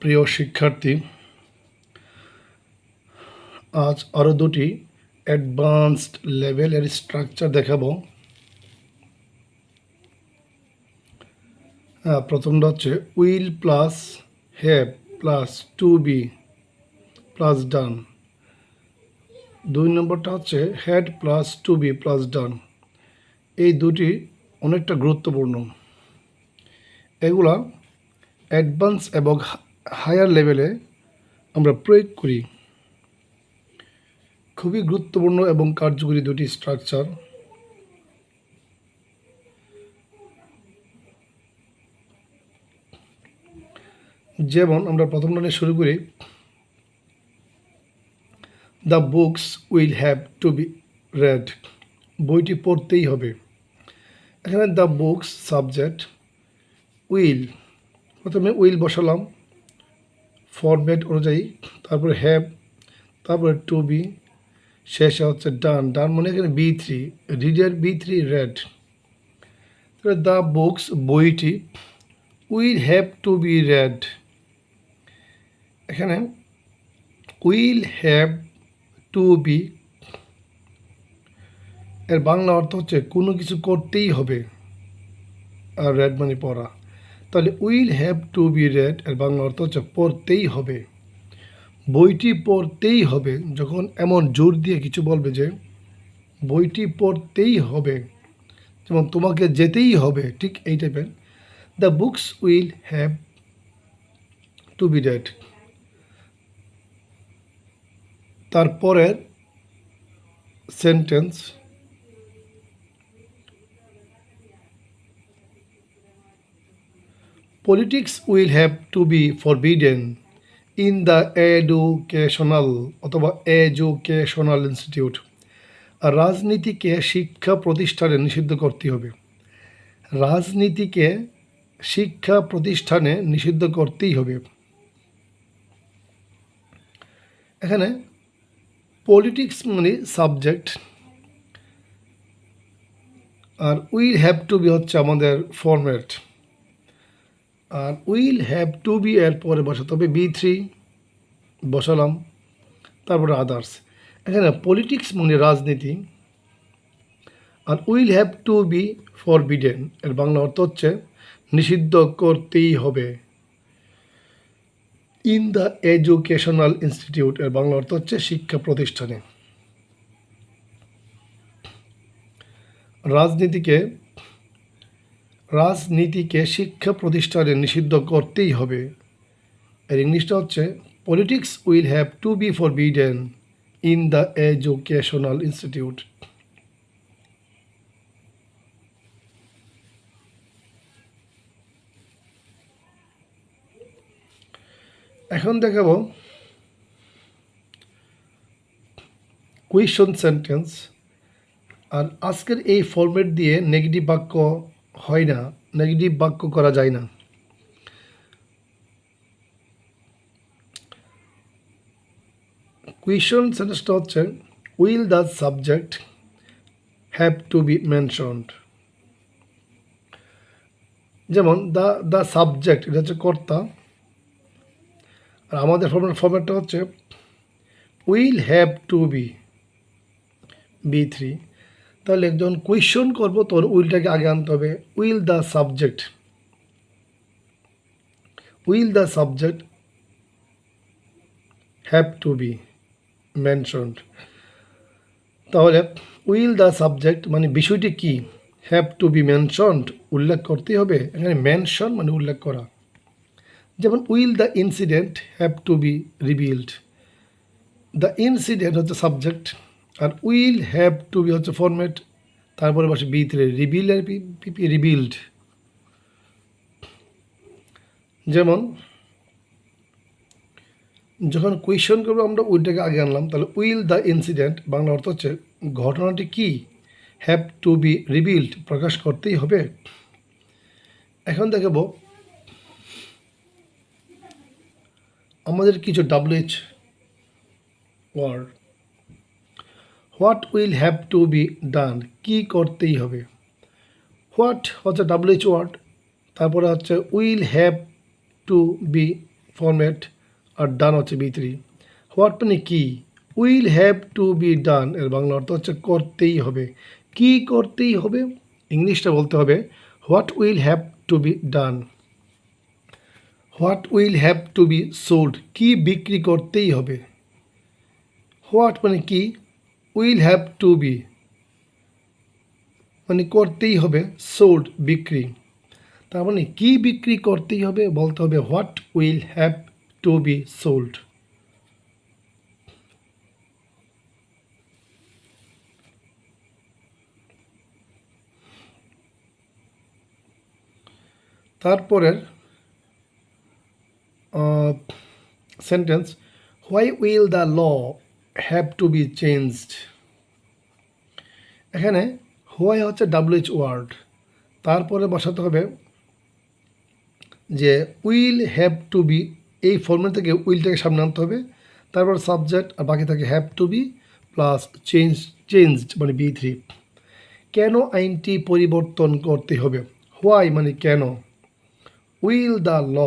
প্রিয় শিক্ষার্থী, আজ আরও দুটি অ্যাডভান্সড লেভেলের স্ট্রাকচার দেখাবো। হ্যাঁ প্রথমটা হচ্ছে will plus have plus to be plus done. দুই নম্বরটা হচ্ছে had plus to be plus done. এই দুটি অনেকটা গুরুত্বপূর্ণ। এগুলা অ্যাডভান্স এবং হায়ার লেভেলে আমরা প্রয়োগ করি। খুবই গুরুত্বপূর্ণ এবং কার্যকরী দুটি স্ট্রাকচার। যেমন আমরা প্রথম লাইনে শুরু করি, the books will have to be read বইটি পড়তেই হবে। এখানে দ্য বুকস সাবজেক্ট উইল প্রথমে উইল বসালাম ফরম্যাট অনুযায়ী, তারপরে হ্যাভ তারপরে টু বি শেষে হচ্ছে ডান ডান মানে এখানে V three reader V three read তাহলে দ্য বুকস বইটি will have to be read এখানে উইল হ্যাভ টু বি এর বাংলা অর্থ হচ্ছে কোনো কিছু করতেই হবে, আর রেড মানে পড়া। তাহলে will have to be read এর বাংলা অর্থ হচ্ছে পড়তেই হবে। বইটি পড়তেই হবে। যখন এমন জোর দিয়ে কিছু বলবে যে, বইটি পড়তেই হবে, যেমন তোমাকে যেতেই হবে ঠিক এই টাইপের, the books will have to be read তারপরের sentence politics will have to be forbidden in the educational অথবা এডুকেশনাল ইনস্টিটিউট আর রাজনীতিকে শিক্ষা প্রতিষ্ঠানে নিষিদ্ধ করতে হবে। রাজনীতিকে শিক্ষা প্রতিষ্ঠানে নিষিদ্ধ করতেই হবে। এখানে পলিটিক্স মানে সাবজেক্ট আর উইল হ্যাভ টু বি হচ্ছে আমাদের ফরম্যাট আর উইল হ্যাভ টু বি এর পরে বসাতে হবে, বি থ্রি, বসালাম। তারপরে আদার্স। এখানে পলিটিক্স মানে রাজনীতি। আর will have to be forbidden এর বাংলা অর্থ হচ্ছে নিষিদ্ধ করতেই হবে। ইন দ্য এডুকেশনাল ইনস্টিটিউট, এর বাংলা অর্থ হচ্ছে শিক্ষা প্রতিষ্ঠানে। রাজনীতিকে রাজনীতিকে শিক্ষা প্রতিষ্ঠানে নিষিদ্ধ করতেই হবে। এর ইংলিশটা হচ্ছে politics will have to be forbidden in the educational institute এখন দেখাবো কুয়েশন সেন্টেন্স আর আজকের এই ফরম্যাট দিয়ে নেগেটিভ বাক্য হয় না নেগেটিভ বাক্য করা যায় না। কুয়েশন সেন্টেন্সটা হচ্ছে will the subject have to be mentioned যেমন দ্য দ্য সাবজেক্ট এটা হচ্ছে কর্তা। আর আমাদের ফর্মেট ফর্মেটটা হচ্ছে will have to be V three তাহলে একজন কোয়েশন করব তোর উইলটাকে আগে আনতে হবে। Will the subject. Will the subject have to be mentioned তাহলে উইল দ্য সাবজেক্ট মানে বিষয়টি কি? হ্যাভ টু বি মেনশনড উল্লেখ করতেই হবে। এখানে মেনশন মানে উল্লেখ করা। যেমন will the incident have to be revealed the incident হচ্ছে সাবজেক্ট আর উইল হ্যাভ টু বি হচ্ছে ফরম্যাট তারপরে বসে বি থ্রি রিবিল আর পিপি রিবিল্ড যেমন, যখন কোয়েশন করব, আমরা উইলটাকে আগে আনলাম, তাহলে উইল দ্য ইনসিডেন্ট বাংলা অর্থ হচ্ছে ঘটনাটি কি হ্যাভ টু বি রিবিল্ড প্রকাশ করতেই হবে। এখন দেখাবো, আমাদের কিছু WH word what will have to be done? কী করতেই হবে? হোয়াট হচ্ছে ডাব্লিউএইচ ওয়ার্ড, তারপরে হচ্ছে will have to be format, R done হচ্ছে বি থ্রি। হোয়াট মানে কি? Will have to be done, এর বাংলা অর্থ হচ্ছে করতেই হবে। কি করতেই হবে? ইংলিশটা বলতে হবে, what will have to be done? What will have to be sold, কি বিক্রি করতেই হবে? হোয়াট মানে কি? Will have to be. মানে করতেই হবে, সোল্ড, বিক্রি। তার মানে কি বিক্রি করতেই হবে বলতে হবে what will have to be sold. তারপরের sentence why will the law have to be changed এখানে হোয়াই হচ্ছে ডাব্লিউএইচ ওয়ার্ড তারপরে বসাতে হবে যে উইল হ্যাভ টু বি এই ফর্মেট থেকে উইলটাকে সামনে আনতে হবে। তারপর সাবজেক্ট আর বাকি থাকে have to be plus change changed মানে বি থ্রি কেন আইনটি পরিবর্তন করতে হবে? হোয়াই মানে কেন? উইল দ্য ল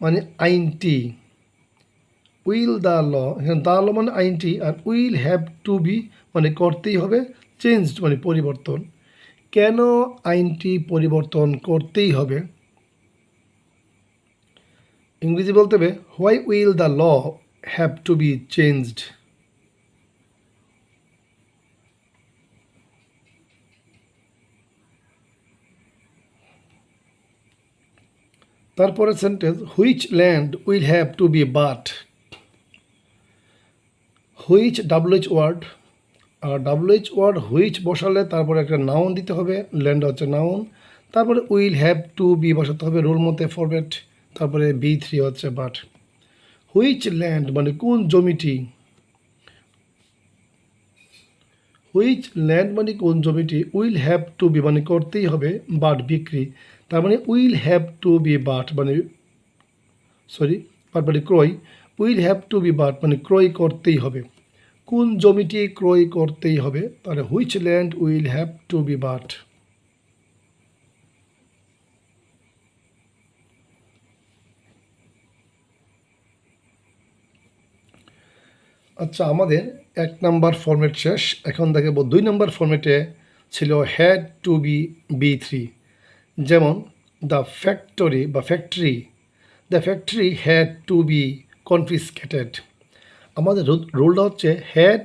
মানে আইনটি উইল দ্য ল, এখানে দ্য ল মানে আইনটি, আর উইল হ্যাভ টু বি মানে করতেই হবে, চেঞ্জড মানে পরিবর্তন। কেন আইনটি পরিবর্তন করতেই হবে? ইংরেজি বলতে হবে, why will the law have to be changed? তারপরে sentence, which land will have to be bought? Which WH word R WH word which বসালে তারপরে একটা নাউন দিতে হবে, ল্যান্ড হচ্ছে নাউন তারপরে উইল হ্যাভ টু বি বসাতে হবে, রোল মতে ফরম্যাট তারপরে বি থ্রি হচ্ছে বাট হুইচ ল্যান্ড মানে কোন জমিটি? হুইচ ল্যান্ড মানে কোন জমিটি? উইল হ্যাভ টু বি মানে করতেই হবে বাট বিক্রি। তার মানে will have to be bought মানে সরি বাট মানে ক্রয়। Will have to be bought মানে ক্রয় করতেই হবে। কোন জমিটি ক্রয় করতেই হবে? তাহলে which land will have to be bought আচ্ছা আমাদের এক নাম্বার ফর্মেট শেষ। এখন দেখব দুই নাম্বার ফর্মেটে ছিল had to be V three যেমন দ্য ফ্যাক্টরি বা factory the factory had to be confiscated আমাদের রুলটা হচ্ছে had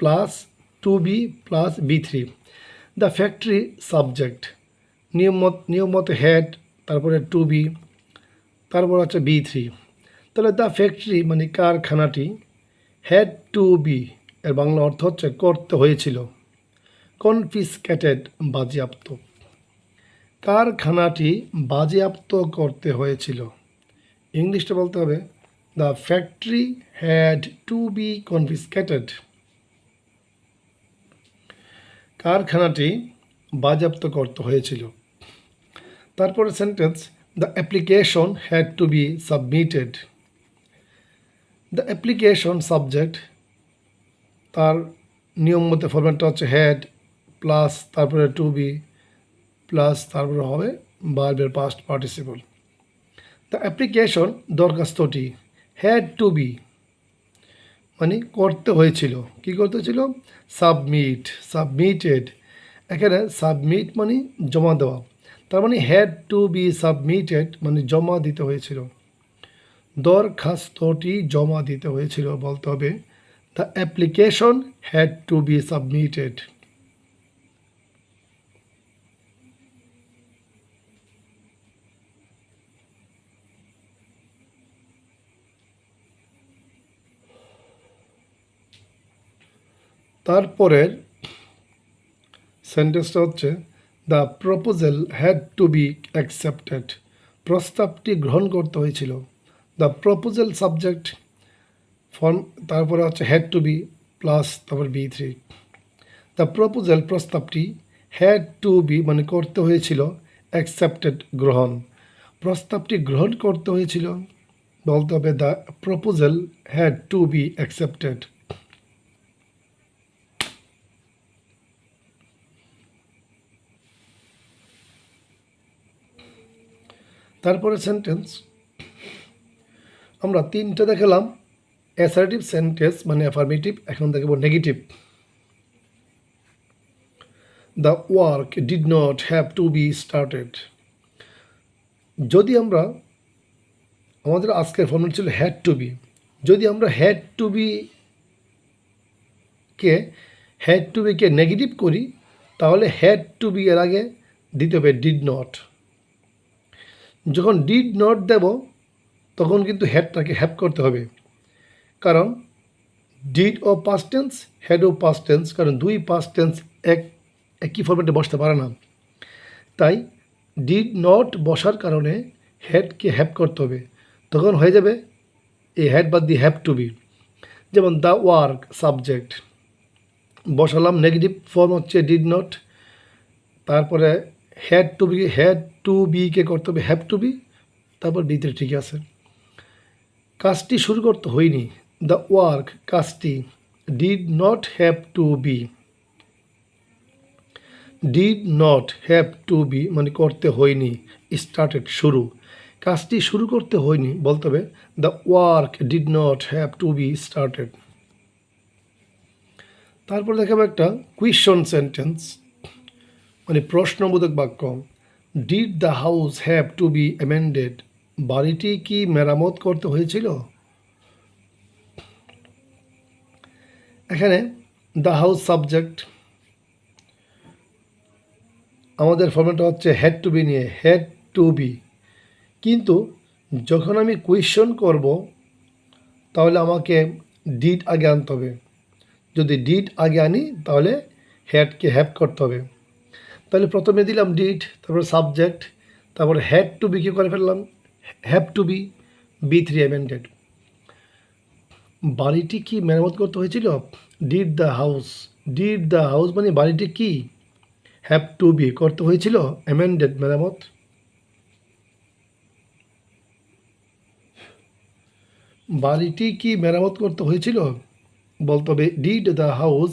plus to be plus V three the factory subject নিয়ম মত, নিয়ম মতো হ্যাড তারপরে টু বি তারপর হচ্ছে বি থ্রি তাহলে দ্য ফ্যাক্টরি মানে কারখানাটি হ্যাড টু বি এর বাংলা অর্থ হচ্ছে করতে হয়েছিল কনফিসকেটেড বাজেয়াপ্ত। কারখানাটি বাজেয়াপ্ত করতে হয়েছিল। ইংলিশটা বলতে হবে the factory had to be confiscated কারখানাটি বাজেয়াপ্ত করতে হয়েছিল। তারপরে sentence the application had to be submitted the application subject তার নিয়ম মতো ফরম্যাটটা হচ্ছে হ্যাড প্লাস তারপরে টু বি প্লাস তারপরে হবে বার্বের পাস্ট পার্টিসিপল দ্য অ্যাপ্লিকেশন দরখাস্তটি হ্যাড টু বি মানে করতে হয়েছিল। কি করতে হয়েছিল? সাবমিট সাবমিটেড এখানে সাবমিট মানে জমা দেওয়া। তার মানে হ্যাড টু বি সাবমিটেড মানে জমা দিতে হয়েছিল। দরখাস্তটি জমা দিতে হয়েছিল বলতে হবে। The application had to be submitted তারপরের সেন্টেন্সটা হচ্ছে the proposal had to be accepted প্রস্তাবটি গ্রহণ করতে হয়েছিল। দ্য প্রপোজাল সাবজেক্ট ফর্ম তারপরে হচ্ছে হ্যাড টু বি প্লাস তারপর বি থ্রি দ্য প্রপোজাল প্রস্তাবটি হ্যাড টু বি মানে করতে হয়েছিল অ্যাকসেপ্টেড গ্রহণ। প্রস্তাবটি গ্রহণ করতে হয়েছিল, বলতে হবে the proposal had to be accepted তারপরে সেন্টেন্স আমরা তিনটা দেখালাম অ্যাসারেটিভ সেন্টেন্স মানে অ্যাফার্মেটিভ এখন দেখব negative the work did not have to be started যদি আমরা, আমাদের আজকের ফর্মুলা ছিল হ্যাড টু বি যদি আমরা হ্যাড টু বি কে হ্যাড টু বিকে নেগেটিভ করি, তাহলে হ্যাড টু বি এর আগে দিতে হবে ডিড নট যখন ডিড নট দেব, তখন কিন্তু হ্যাডটাকে হ্যাপ করতে হবে। কারণ ডিড ও পাস্ট টেন্স হ্যাড ও পাস্ট টেন্স কারণ দুই পাস্ট টেন্স এক, একই ফর্মেটে বসতে পারে না। তাই ডিড নট বসার কারণে হ্যাডকে হ্যাপ করতে হবে। তখন হয়ে যাবে এই হ্যাড বাদ দি হ্যাভ টু বি যেমন দ্য ওয়ার্ক সাবজেক্ট বসালাম নেগেটিভ ফর্ম হচ্ছে ডিড নট তারপরে had to be had to বিকে করতে হবে? হ্যাভ টু বি তারপর বিতে ঠিক আছে। কাজটি শুরু করতে হয়নি। দ্য ওয়ার্ক কাজটি did not have to be did not have to be মানে করতে হয়নি। স্টার্টেড শুরু। কাজটি শুরু করতে হয়নি বলতে হবে the work did not have to be started তারপর দেখাবো একটা কুইশন সেন্টেন্স মানে প্রশ্নবোধক বাক্য did the house have to be amended বাড়িটি কি মেরামত করতে হয়েছিল? এখানে দ্য হাউস সাবজেক্ট আমাদের ফর্মেটটা হচ্ছে হ্যাড টু বি নিয়ে হ্যাড টু বি কিন্তু যখন আমি কুয়েশন করব, তাহলে আমাকে ডিড আগে আনতে হবে। যদি ডিড আগে আনি, তাহলে হ্যাডকে হ্যাপ করতে হবে। তাহলে প্রথমে দিলাম ডিড তারপরে সাবজেক্ট তারপরে হ্যাড টু বি কী করে ফেললাম? Have to be V three amended বাড়িটি কি মেরামত করতে হয়েছিল? Did the house did the house মানে বাড়িটি কি? হ্যাভ টু বি করতে হয়েছিল? অ্যামেন্ডেড মেরামত। বাড়িটি কি মেরামত করতে হয়েছিল? বলতে হবে did the house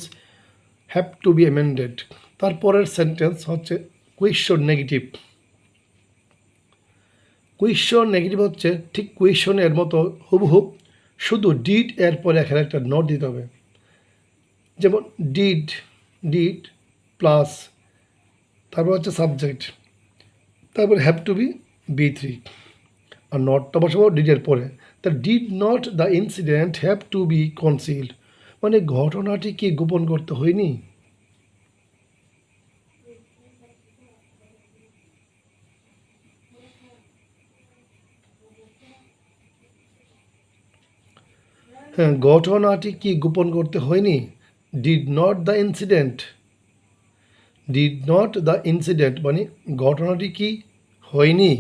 have to be amended তারপরের সেন্টেন্স হচ্ছে কুইশন নেগেটিভ কুইশন নেগেটিভ হচ্ছে ঠিক কুইশনের মতো হুবহুব শুধু ডিড এর পরে এখানে একটা নোট দিতে হবে। যেমন ডিড ডিড প্লাস তারপর হচ্ছে সাবজেক্ট তারপর have to be V three আর নটটা বসাবো ডিডের পরে। তা did not the incident have to be concealed মানে ঘটনাটি কি গোপন করতে হয়নি? হ্যাঁ ঘটনাটি কি গোপন করতে হয়নি? Did not the incident did not the incident মানে ঘটনাটি কি হয়নি?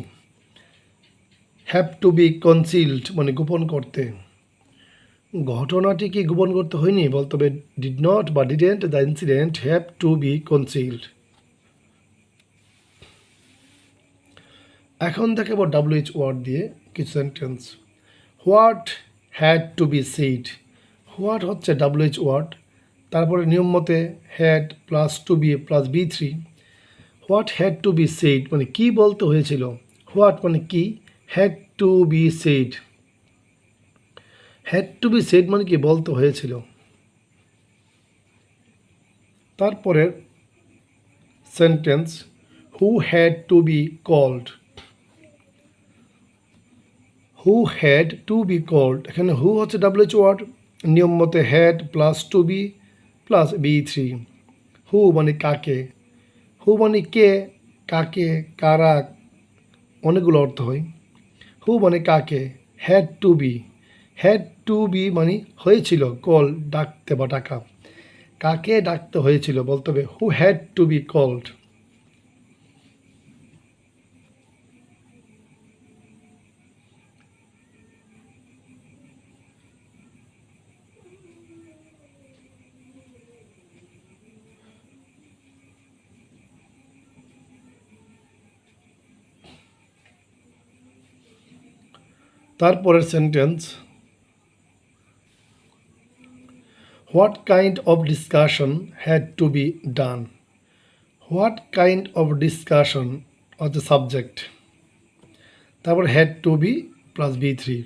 হ্যাভ টু বি কনসিল্ড মানে গোপন করতে। ঘটনাটি কি গোপন করতে হয়নি? বলতে হবে ডিড নট বা didn't the incident have to be concealed এখন দেখাবো ডাব্লিউএইচ ওয়ার্ড দিয়ে কিছু sentence what had to be said what হচ্ছে ডাব্লিউএইচ ওয়ার্ড তারপরে নিয়ম মতে had plus to be plus V three what had to be said মানে কি বলতে হয়েছিল? হোয়াট মানে কি? Had to be said had to be said মানে কি বলতে হয়েছিল। তারপরে sentence who had to be called who had to be called এখানে হু হচ্ছে ডাব্লিউএচ ওয়ার্ড নিয়ম মতে had plus to be plus V three who মানে কাকে হু মানে কে, কাকে, কারা, অনেকগুলো অর্থ হয়। হু মানে কাকে had to be had to be মানে হয়েছিল কল ডাকতে বা ডাকা কাকে ডাকতে হয়েছিল বলতে হবে? Who had to be called তারপরের sentence what kind of discussion had to be done what kind of discussion of the subject তারপর had to be plus V three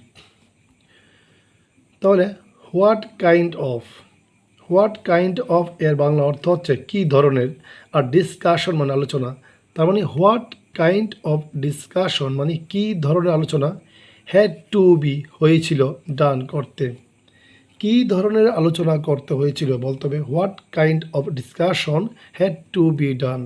তাহলে what kind of what kind of এর বাংলা অর্থ হচ্ছে কী ধরনের আর discussion মানে আলোচনা? তার মানে হোয়াট কাইন্ড অফ ডিসকাশন মানে কী ধরনের আলোচনা হ্যাড টু বি হয়েছিল ডান করতে? কী ধরনের আলোচনা করতে হয়েছিল বলতে হবে what kind of discussion had to be done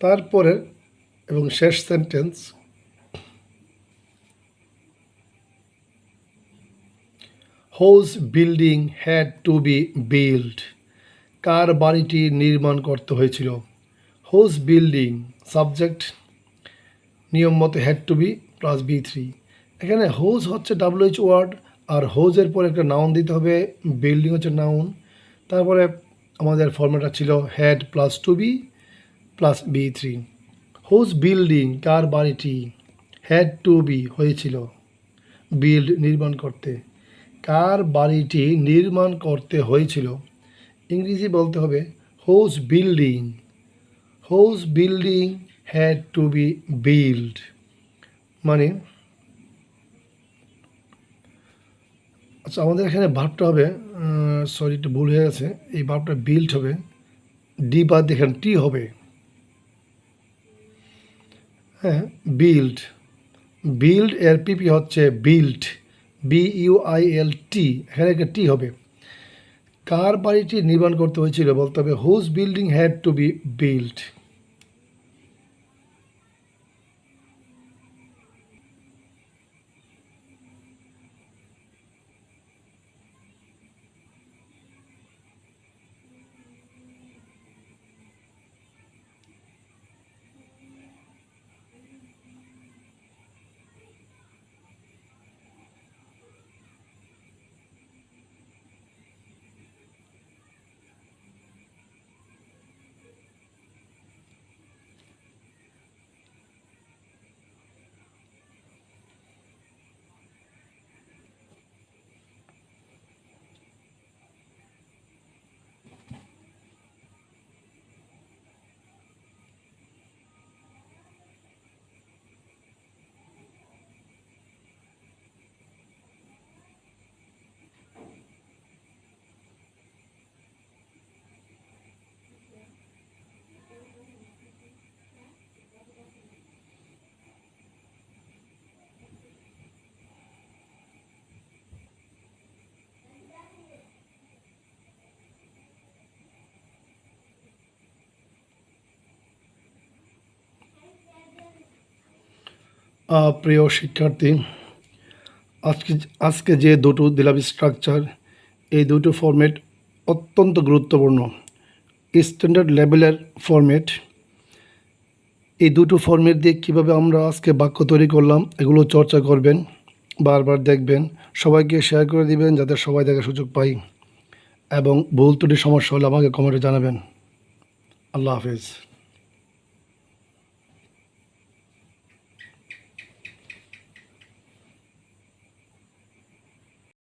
তারপরে এবং শেষ sentence whose building had to be build কার বাড়িটি নির্মাণ করতে হয়েছিল? হোজ বিল্ডিং, সাবজেক্ট, নিয়ম মতো had to be plus B three এখানে হোজ হচ্ছে ডাব্লিউএইচ ওয়ার্ড আর হোজের পরে একটা নাউন দিতে হবে। বিল্ডিং হচ্ছে নাউন তারপরে আমাদের ফর্মেটটা ছিল had plus to be plus V three whose building, কার বাড়িটি হ্যাড টু বি হয়েছিল? বিল্ড নির্মাণ করতে। কার বাড়িটি নির্মাণ করতে হয়েছিল? ইংরেজি বলতে হবে whose building whose building had to be build মানে আচ্ছা আমাদের এখানে ভাবটা হবে সরি একটু ভুল হয়ে গেছে। এই ভাবটা বিল্ড হবে ডি বাদ এখানে টি হবে। হ্যাঁ বিল্ড বিল্ড এর পিপি হচ্ছে build B U I L T এখানে একটা টি হবে। কার বাড়িটি নির্মাণ করতে হয়েছিল বলতে হবে whose building had to be build প্রিয় শিক্ষার্থী, আজকে আজকে যে দুটো দিলাম স্ট্রাকচার এই দুটো ফরম্যাট অত্যন্ত গুরুত্বপূর্ণ। স্ট্যান্ডার্ড লেভেলের ফরম্যাট এই দুটো ফরম্যাট দিয়ে কীভাবে আমরা আজকে বাক্য তৈরি করলাম, এগুলো চর্চা করবেন, বারবার দেখবেন, সবাইকে শেয়ার করে দিবেন যাতে সবাই দেখার সুযোগ পাই এবং ভুল ত্রুটি সমস্যা হলে আমাকে কমেন্টে জানাবেন। আল্লাহ হাফেজ।